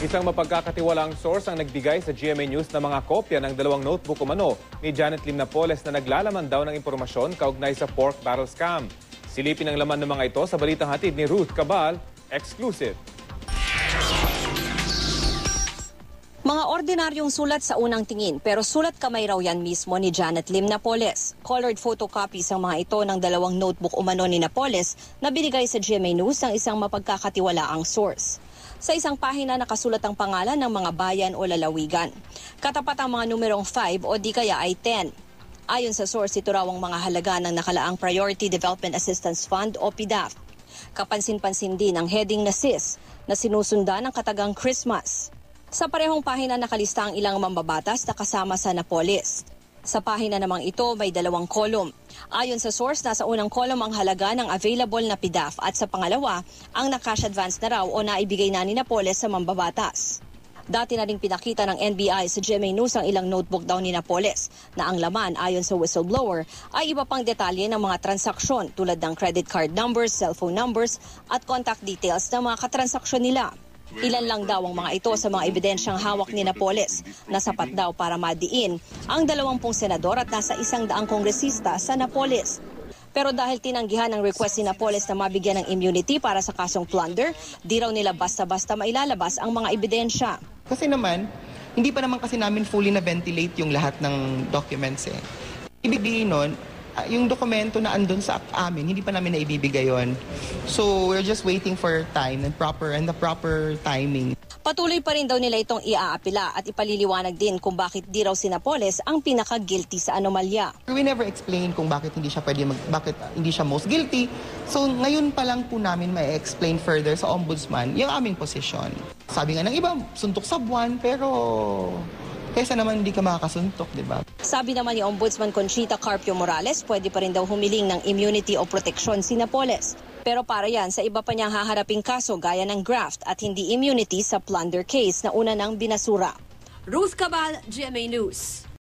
Isang mapagkakatiwalaang source ang nagbigay sa GMA News ng mga kopya ng dalawang notebook umano ni Janet Lim Napoles na naglalaman daw ng impormasyon kaugnay sa pork barrel scam. Silipin ang laman ng mga ito sa balitang hatid ni Ruth Cabal, exclusive. Mga ordinaryong sulat sa unang tingin pero sulat kamay raw yan mismo ni Janet Lim Napoles. Colored photocopies ang mga ito ng dalawang notebook umano ni Napoles na binigay sa GMA News ng isang mapagkakatiwalaang source. Sa isang pahina nakasulat ang pangalan ng mga bayan o lalawigan. Katapat ang mga numerong 5 o di kaya ay 10. Ayon sa source, ito raw ang mga halaga ng nakalaang Priority Development Assistance Fund o PDAF. Kapansin-pansin din ang heading na SIS na sinusundan ng katagang Christmas. Sa parehong pahina nakalista ang ilang mambabatas na kasama sa Napolis. Sa pahina namang ito may dalawang kolum. Ayon sa source, nasa unang kolum ang halaga ng available na PDAF at sa pangalawa, ang na-cash advance na raw o naibigay na ni Napoles sa mambabatas. Dati na ring pinakita ng NBI sa GMA News ang ilang notebook daw ni Napoles na ang laman ayon sa whistleblower ay iba pang detalye ng mga transaksyon tulad ng credit card numbers, cellphone numbers at contact details ng mga katransaksyon nila. Ilan lang daw ang mga ito sa mga ebidensyang hawak ni Napoles na sapat daw para madiin ang dalawampung senador at nasa isang daang kongresista sa Napoles. Pero dahil tinanggihan ang request ni Napoles na mabigyan ng immunity para sa kasong plunder, di raw nila basta-basta mailalabas ang mga ebidensya. Kasi naman, hindi pa naman kasi namin fully na-ventilate yung lahat ng documents eh. Ibig nun, yung dokumento na andun sa amin, hindi pa namin naibibigay yon. So, we're just waiting for time and proper and the proper timing. Patuloy pa rin daw nila itong iaapila at ipaliliwanag din kung bakit di raw si Napoles ang pinaka-guilty sa anomalya. We never explain kung bakit hindi siya pwede mag, bakit hindi siya most guilty. So, ngayon pa lang po namin may explain further sa ombudsman yung aming posisyon. Sabi nga ng iba, suntok sa buwan, pero kaysa naman hindi ka makakasuntok, di ba? Sabi naman ni Ombudsman Conchita Carpio Morales, pwede pa rin daw humiling ng immunity o proteksyon si Napoles. Pero para yan sa iba pa niyang haharaping kaso gaya ng graft at hindi immunity sa plunder case na una nang binasura. Ruth Cabal, GMA News.